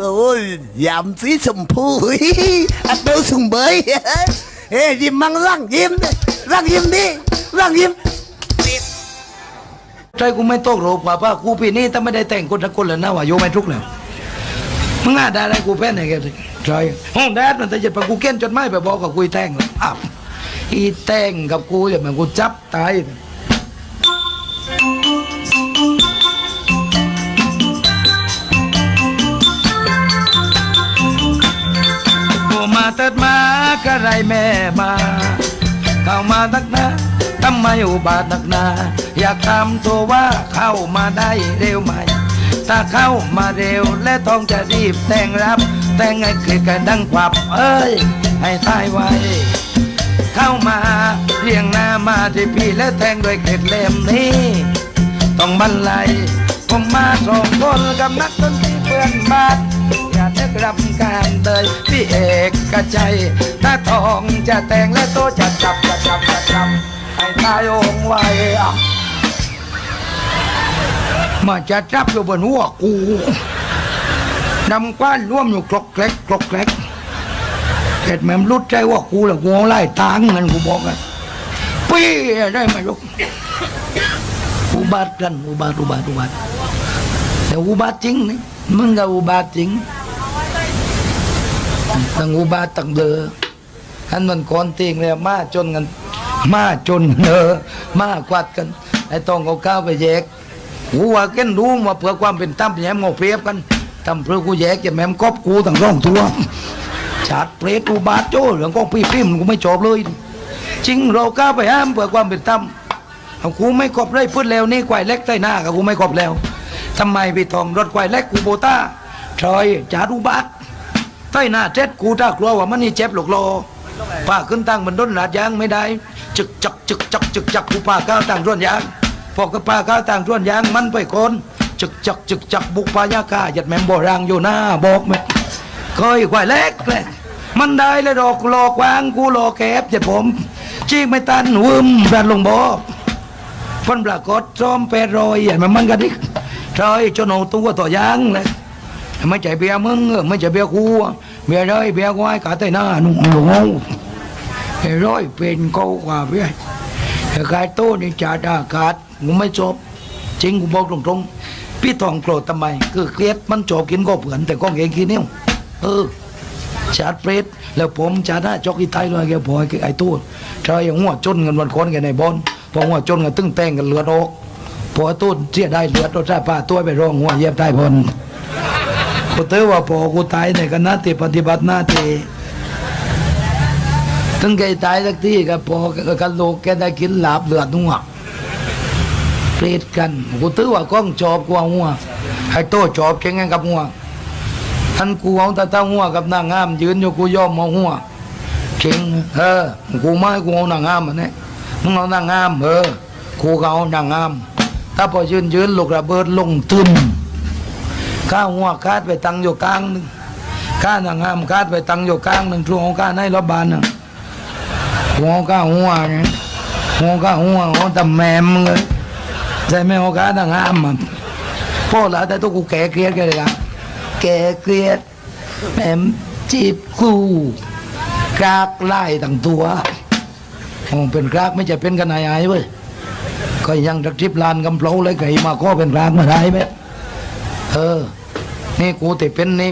โอ้ยยำสีชมพูอัดเบลสุงเบยเฮ้ยยิ้มมังร่างยิ้มดิร่างยิ้มดิร่างยิ้มใจกูไม่ตกโรคว่าป้ากูปีนี้ถ้าไม่ได้แต่งคนสักคนเลยนะว่าโยไม่ทุกข์แล้วมึงง่าได้ไรกูแพ้ไหนแกใช่ห้องแดดมันแต่จะไปกูเก้นจดไม้ไปบอกกับกูแต่งแล้วอ้าวอีแต่งกับกูอย่ามันกูจับตาย เติดมากระไรแม่มาเข้ามาตักหนาทำไมอุบาทนักหนา อยากทำตัวว่าเข้ามาได้เร็วไหมถ้าเข้ามาเร็วและต้องจะรีบแต่งรับ แต่งให้เกิดกันดังกวับ เอ้ย ให้ตายไวเข้ามาเรียงหน้ามาที่พี่และแทงด้วยเกล็ดเล่มนี้ ต้องบรรลัยผมมาสองคนกับนักดนตรีเพื่อนบ้านอย่าได้กรับการเตยพี่เอ ระใจถ้าทองจะแต่งและโตจะจับจะจับจะจับให้ตายองไว้อะมาจะจับอยู่บนหัวกูนำกว้านร่วมอยู่คลอกแกลกคลอกแกลกเกิดแม่มรุดใจว่ากูแล้วกูไล่ตางมันกูบอกอะปี้ได้ไหมลูกอุบาทกันอุบาทอุบาทอุบาทแต่อุบาทจริงนี่มึงก็อุบาทจริง ตั้งอุบาทตั้งเดออันมันก่อนติงเลยมาจนกัน มาจนเนอมากวัดกัน ไอ้ต้องเอาก้าวไปแยกกูว่าเก้นรู้ว่าเพื่อความเป็นตั้มแย้มเอาเปรียบกันทำเพื่อกูแยกจะแม่มกอบกูตั้งร่องตัวชาดเปรตอุบาทโจ้เรื่องของพี่พิมกูไม่จบเลย จริงเราก้าวไปห้ามเพื่อความเป็นตั้มเอากูไม่กบเลยพูดแล้วนี่ควายเล็กใต้หน้ากับกูไม่กบแล้วทำไมพี่ทองรถควายเล็กกูโบต้าชอยจารุบัต ใต้หน้าเจ็ดกูถ้ากลัวว่ามันนี่เจ็บหลกโลป้าขึ้นตั้งมันด้นหลาดยางไม่ได้ จึกจักจึกจักจึกจักกูป้าก้าวต่างร่วนยางพอกับป้าก้าวต่างร่วนยางมันไปคนจึกจักจึกจักบุกปายากาหยัดแมมบ่รางอยู่หน้าบอกไหมเคยควายเล็กเลยมันได้เลยดอกหลอกวางกูหลอกแคบเจ็ดผมจีกไม่ตันวึมรันลงบอก phân là có trôm pe rồi vậy mà mang cái đích trời cho nó tu tỏ giang này mới chạy bia mưng mới chạy bia khu bia đây bia ngoài cả tay na nung nung ngung rồi bên câu qua bia cái tô นี่จ่าดากาดกูไม่จบจริงกูบอกตรงๆพี่ทองโกรธทำไม คือเครียดมันจบกินก็เผื่อนแต่ก็เองกินเนี่ยเออชาดเฟรดแล้วผมชาดหน้าจอกอีไทยเลยแกพอยไอ้ตู้ชายหัวจนกันวันคนกันในบอนพอหัวจนกันตึ้งแต่งกันเลือดออกพอตู้เสียได้เลือดรถใต้ป้าตัวไปร้องหัวเย็บใต้พนกู เตอว่าพอกูตายในคณะที่ปฏิบัติหน้าที่ถึงแกตายสักทีก็พอกันโลกแกได้กินหลาบเลือดนัวเปรตกันกูตื้อว่าก้องจอบกว่าหัวไอ้โตจอบเก่งไงกับหัวท่านกูเอาต่ตั้งหัวกับนางงาม ยืนอยู่กูยอมเอาหัวเก่งเออกูไม่กูเอานางงามมันเนี่ยมึงเอานางงามเออกูเอานางงาม ถ้าพอยืนยืนลูกระเบิดลงตึม ข้าหัวคาดไปตั้งอยู่กลางหนึ่งข้านางงามคาดไปตั้งอยู่กลางหนึ่งช่วงของข้าในรบบานน่ะหัวข้าหัวเนี่ยหัวข้าหัวหัวตำแมมมึงเลยใช่ไหมหัวข้านางงามมันพ่อละแต่ตัวกูแก่เกลียดแกเลยละแกเกลียดแม่มจีบกูกรากไล่ตั้งตัวโอ้เป็นกรากไม่ใช่เป็นกันนายไอ้เว้ยก็ยังจักทิพลานกำเพลาเลยไก่มาก็เป็นกรากมาได้ไหมเออ นี่กูติเป็นนี่